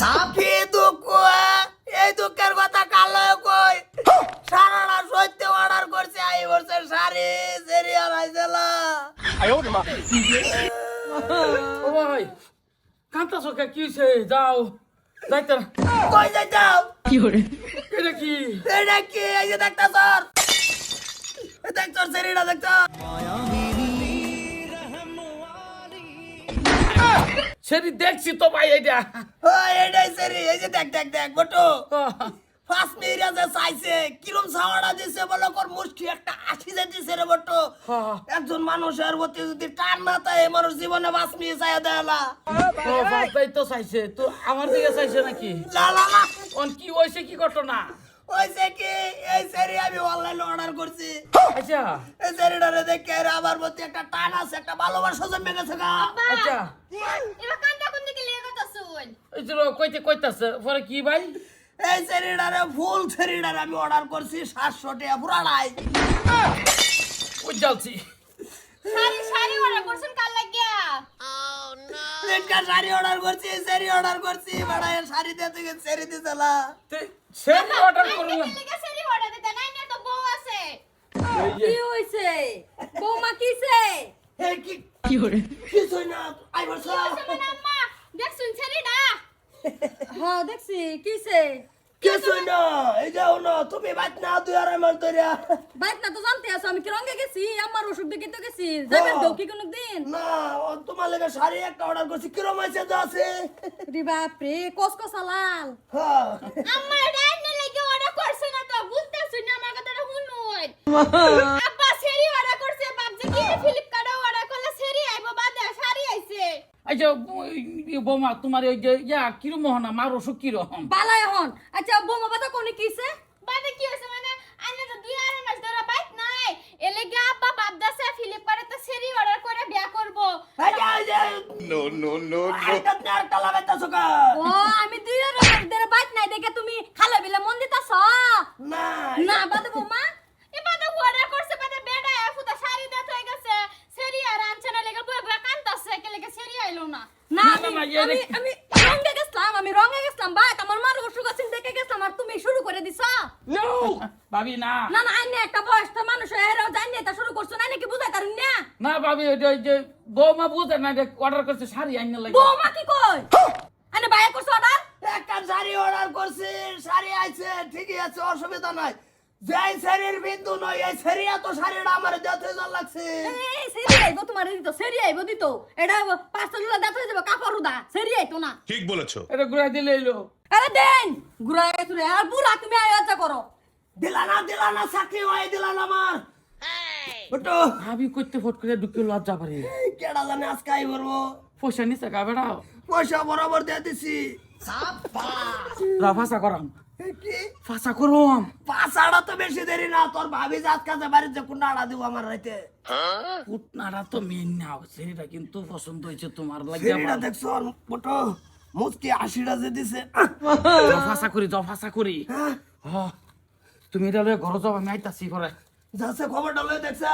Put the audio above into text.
সাফিদ কোয়া এই দুঃখের কথা কালো কই। সারাটা সত্য অর্ডার করছে আই বলছে সারি সিরিয়াল আইছিল ও ভাই কান্তা সকে কি হইছে? যাও যাইতে। কই যাই যাও কি হরে এটা কি? এটা কি? এই যে ডাক্তার স্যার ডাক্তার স্যার এটা ডাক্তার সেটি দেখছি তো ভাই এটা। ও এটাই সেরি এই যে দেখ দেখ দেখ বটো। ফার্স্ট মেয়েরা যে চাইছে। কিরম সাওয়াটা দিছে বলে কর মুষ্টি একটা আশি যে দিছে রে বটো। একজন মানুষের প্রতি যদি টান না তাই মানুষ জীবনে বাস নিয়ে চাই দেলা ও বাবাই তো চাইছে। তো আমার দিকে চাইছে নাকি? লা লা লা অন কি হয়েছে কি ঘটনা? ওইছে কি? এই সেরি আমি অনলাইনে অর্ডার করছি। আচ্ছা। এই সেরিটারে দেখে আমার প্রতি একটা টান আছে একটা ভালোবাসা জন্মে গেছে গা। আচ্ছা। এবার কান্দা কোন দিকে লিয়ে কথা এই যে কইতে কইতাছে পরে কি ভাই? এই সেরিটারে ফুল সেরিটারে আমি অর্ডার করছি সাতশো টাকা পুরানাই ওই যাচ্ছি? শাড়ি শাড়ি অর্ডার করছেন একটা শাড়ি অর্ডার করছি শাড়ি অর্ডার করছি। বড় শাড়ি দিতে গেছে শাড়ি দিতে না সে অর্ডার করলাম শাড়ি অর্ডার দিতে নাই না তো বউ আছে। কি হইছে? বৌমা কিছে হে কি কি করে কিছু না আই বর্ষ মানে আম্মা? দেখছুন শাড়িটা হ্যাঁ দেখছি। কিছে কিছু না এই যাও না তুমি বাদ না দুই আড়াই মাস ধরে বাইক না তো জানতে আছো আমি কি রঙে গেছি আমার ওষুধ দেখে তো গেছি। যাবেন তো কি কোনো দিন? না ও তোমার লেগে শাড়ি একটা অর্ডার করছি কিরম আছে যা আছে? রে কসকসা লাল হ্যাঁ। এনে লাগি অর্ডার করছে না তো না আমার কথাটা শুনুন। আব্বা শাড়ি অর্ডার করছে ভাবছে কি ফ্লিপকার্টে অর্ডার করলে শাড়ি আইবো বাদে শাড়ি আইছে। আচ্ছা বৌমা তোমার ওই যে ইয়া কিরম হনা মার অসুখ কীরকম বালাই হন। আচ্ছা বৌমা বাতা কোনে কিছে বাদে কি হইছে মানে আইনে তো দুই আড়াই মাস ধরে বাইক নাই এলে গা আব্বা ভাবদাছে ফ্লিপকার্টে তো শাড়ি অর্ডার করে বিয়া করব এই যে এই যে নো নো নো আর কালা বেতাছো কা ও আমি দুই আর ধরে বাইক নাই দেখে তুমি খালে বিলে মন দিতাছ? না না বাদে বৌমা। এ বাদে অর্ডার করছে বাদে বেডা ফুটা শাড়ি দেত হয়ে গেছে। শাড়ি আর আনছে না লেগে বয়ে বয়ে কান্তাছে কে লেগে শাড়ি আইলো না। না না, আমি না, এ আমি রঙে গেছিলাম আমি রঙে গেছিলাম বাইক আমার মার অসুখ আছে দেখে গেছিলাম আর তুমি শুরু করে দিছা। ভাবি না। না না আইনে একটা বয়স্ক মানুষ এরাও জানি এটা শুরু করছ না নাকি বুঝাই তার না না ভাবি ওই যে বৌমা বুঝে না অর্ডার করছে শাড়ি আইনে লাগে। বৌমা কি কই আনে বাইরে করছ অর্ডার একটা শাড়ি অর্ডার করছি শাড়ি আইছে ঠিকই আছে অসুবিধা নাই। যেই শাড়ির বিন্দু নয় এই শাড়ি এত শাড়িটা আমার দেখতে জল লাগছে। এই সেরি আইবো তোমার দিত সেরি আইবো দিত এটা পাঁচটা লুলা দাঁত হয়ে যাবে কাপড় উদা সেরি আইতো না। ठीक বলেছ। এটা ঘুরাই দিলে এলো। আরে দেন! ঘুরাই তুলে আর পুরা তুমি আয়োজা করো। দিলা না দিলা না চাকরি হয়ে দিলা না আমার। ওটো। ভাবি করতে ফট করে ঢুকে লজ্জা পারে কেডা জানে আজকে আই বলব পয়সা নিছে গা বেড়াও পয়সা বরাবর দিয়ে দিছি। যা করাম। কি? ফাঁসা করম। পাঁচাড়া তো বেশি দেরি না। তোর ভাবি যে আজকে বাড়িতে কোন দিব আমার রাইতে। উটনারা তো মেন না সেটা কিন্তু পছন্দ হয়েছে তোমার লাগে সেটা দেখছ ওটো? মুসকি আশিটা যে দিছে। ফাঁসা করি যাও ফাঁসা করি। হ্যাঁ। হ তুমি এটা লয়ে ঘর যাও আমি আইতাছি পরে যাচ্ছে খবরটা লয়ে দেখছে।